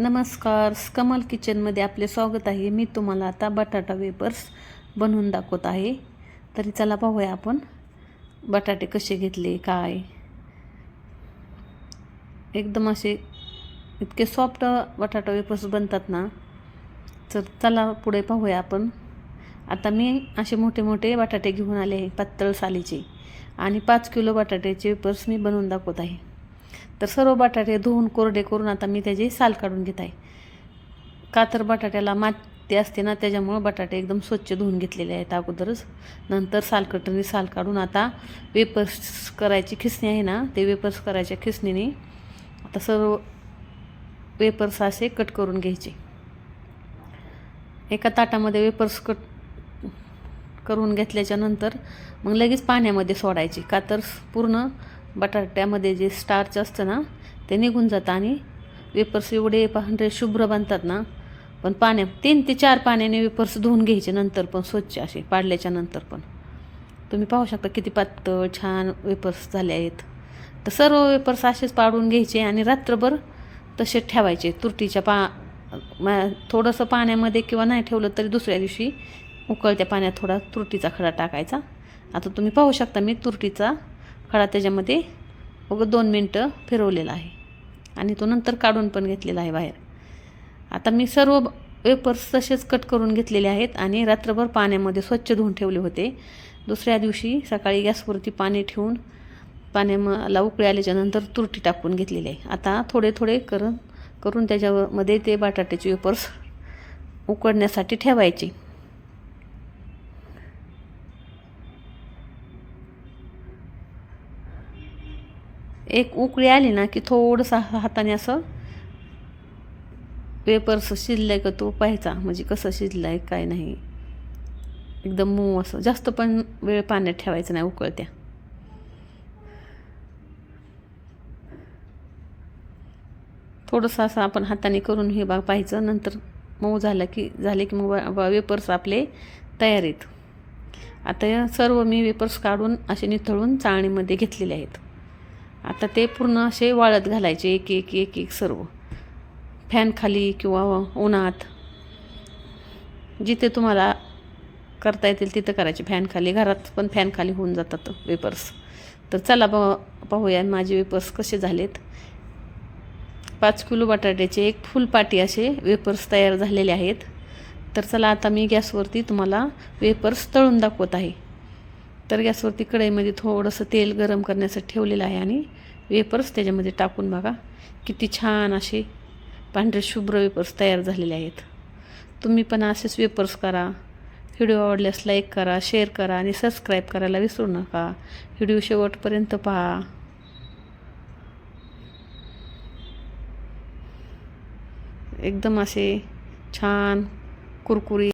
नमस्कार. कमल किचनमध्ये आपले स्वागत आहे. मी तुम्हाला आता बटाटा वेपर्स बनवून दाखवत आहे. तरी चला पाहूया आपण. बटाटे कसे घेतले काय? एकदम असे इतके सॉफ्ट बटाटा वेपर्स बनतात ना तर चला पुढे पाहूया आपण. आता मी असे मोठे मोठे बटाटे घेऊन आले आहे पातळ सालीचे. आणि पाच किलो बटाट्याचे वेपर्स मी बनवून दाखवत आहे. तर सर्व बटाटे धुवून कोरडे करून आता मी त्याची साल काढून घेत आहे. कातर बटाट्याला माती असते ना त्याच्यामुळं बटाटे एकदम स्वच्छ धुवून घेतलेले आहेत अगोदरच. नंतर सालकटणी साल काढून आता वेपर्स करायची खिसणी आहे ना ते वेपर्स करायच्या खिसणीने आता सर्व वेपर्स असे कट करून घ्यायचे. एका ताटामध्ये वेपर्स कट करून घेतल्याच्या नंतर मग लगेच पाण्यामध्ये सोडायची. का तर पूर्ण बटाट्यामध्ये जे स्टार्च असतं ना ते निघून जातं आणि वेपर्स एवढे पांढरे शुभ्र बनतात ना पण पाण्या तीन ते चार पाण्याने वेपर्स धुवून घ्यायचे नंतर पण स्वच्छ असे पाडल्याच्या नंतर पण. तुम्ही पाहू शकता किती पातळ छान वेपर्स झाले आहेत. तर सर्व वेपर्स असेच पाडून घ्यायचे आणि रात्रभर तसे ठेवायचे. तुरटीच्या पा मा थोडंसं पाण्यामध्ये किंवा नाही ठेवलं तरी दुसऱ्या दिवशी उकळत्या पाण्यात थोडा तुरटीचा खडा टाकायचा. आता तुम्ही पाहू शकता मी तुरटीचा खडा त्याच्यामध्ये अगं दोन मिनटं फिरवलेला आहे. आणि तो नंतर काढून पण घेतलेला आहे बाहेर. आता मी सर्व वेपर्स तसेच कट करून घेतलेले आहेत आणि रात्रभर पाण्यामध्ये स्वच्छ धुवून ठेवले होते. दुसऱ्या दिवशी सकाळी गॅसवरती पाणी ठेवून पाण्याला उकळी आल्याच्यानंतर तुरटी टाकून घेतलेली आहे. आता थोडे थोडे करून करून त्याच्यामध्ये ते बटाट्याचे वेपर्स उकडण्यासाठी ठेवायचे. एक उकळी आली ना की थोडंसं हाताने असं पेपर्स शिजलं आहे का तो पाहायचा म्हणजे कसं शिजलं आहे काय नाही. एकदम मऊ असं. जास्त पण वेळ पाण्यात ठेवायचं नाही उकळत्या. थोडंसं असं आपण हाताने करून हे बाग पाहायचं. नंतर मऊ झालं की झाले की मग वेपर्स आपले तयार आहेत. आता या सर्व मी वेपर्स काढून असे निथळून चाळणीमध्ये घेतलेले आहेत. आता ते पूर्ण असे वाळत घालायचे एक एक एक एक सर्व. फॅन खाली किंवा उन्हात. जिथे तुम्हाला करता येतील तिथं करायचे. फॅन खाली. घरात पण फॅन खाली होऊन जातात वेपर्स तर चला पाहूया माझे वेपर्स कसे झालेत. पाच किलो बटाट्याचे एक फुल पाटी असे वेपर्स तयार झालेले आहेत. तर चला आता मी गॅसवरती तुम्हाला वेपर्स तळून दाखवत आहे. तर गॅसवरती कढईमध्ये म्हणजे थोडंसं तेल गरम करण्यासाठी ठेवलेलं आहे आणि वेपर्स त्याच्यामध्ये टाकून बघा. किती छान असे पांढरे शुभ्र वेपर्स तयार झालेले आहेत. तुम्ही पण असेच वेपर्स करा. व्हिडिओ आवडल्यास लाईक करा शेअर करा आणि सबस्क्राईब करायला विसरू नका. व्हिडिओ शेवटपर्यंत पहा. एकदम असे छान कुरकुरी